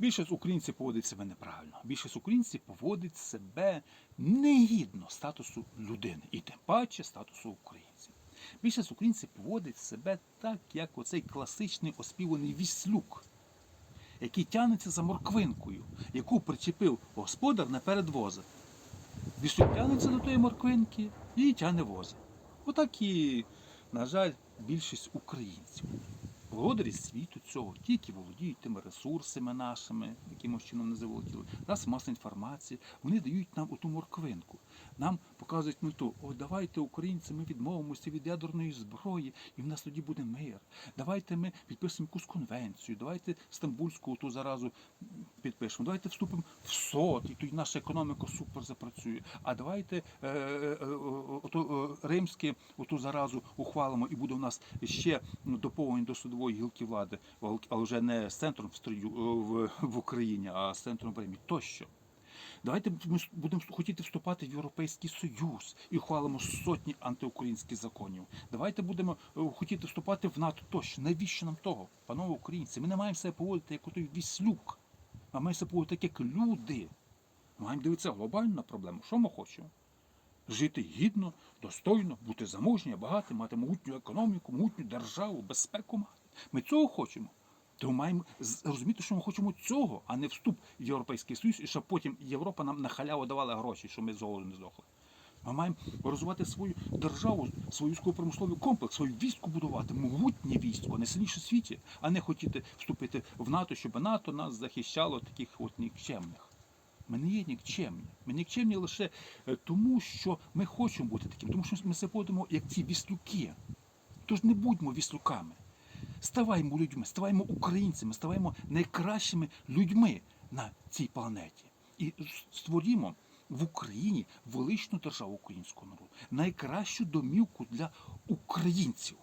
Більшість українців поводить себе неправильно. Більшість українців поводить себе негідно статусу людини і тим паче статусу українців. Більшість українців поводить себе так, як оцей класичний оспіваний віслюк, який тягнеться за морквинкою, яку причепив господар наперед воза. Віслюк тягнеться до тої морквинки і тягне воза. Отак і, на жаль, більшість українців. Володарі світу цього, ті, які володіють тими ресурсами нашими, якимось чином не заволоділи, нас маса інформації, вони дають нам оту морквинку. Нам показують мету, о, давайте, українці, ми відмовимося від ядерної зброї, і в нас тоді буде мир. Давайте ми підпишемо якусь конвенцію, давайте Стамбульську ту заразу підпишемо, давайте вступимо в СОТ, і тоді наша економіка супер запрацює. А давайте е, е, е, е, римське оту заразу ухвалимо, і буде у нас ще доповнення до судової гілки влади, але вже не з центром в, строю, е, в, в Україні, а з центром Римі тощо. Давайте ми будемо хотіти вступати в Європейський Союз і ухвалимо сотні антиукраїнських законів. Давайте будемо е, хотіти вступати в НАТО тощо. Навіщо нам того, панове українці? Ми не маємо себе поводити як отой віслюк, а маємо себе поводити як люди. Ми маємо дивитися глобально на проблему. Що ми хочемо? Жити гідно, достойно, бути заможні, багатим, мати могутню економіку, могутню державу, безпеку мати. Ми цього хочемо. Тому маємо з- розуміти, що ми хочемо цього, а не вступ в Європейський Союз, і щоб потім Європа нам на халяву давала гроші, щоб ми з голоду не здохли. Ми маємо розвивати свою державу, свій військово-промисловий комплекс, свою військо будувати, могутнє військо, найсильніше в світі, а не хотіти вступити в НАТО, щоб НАТО нас захищало таких от нікчемних. Ми не є нікчемні. Ми нікчемні лише е, тому, що ми хочемо бути таким, тому що ми себе поводимо як ці віслюки. Тож не будьмо віслюками. Ставаймо людьми, ставаймо українцями, ставаймо найкращими людьми на цій планеті. І створімо в Україні величну державу українського народу, найкращу домівку для українців.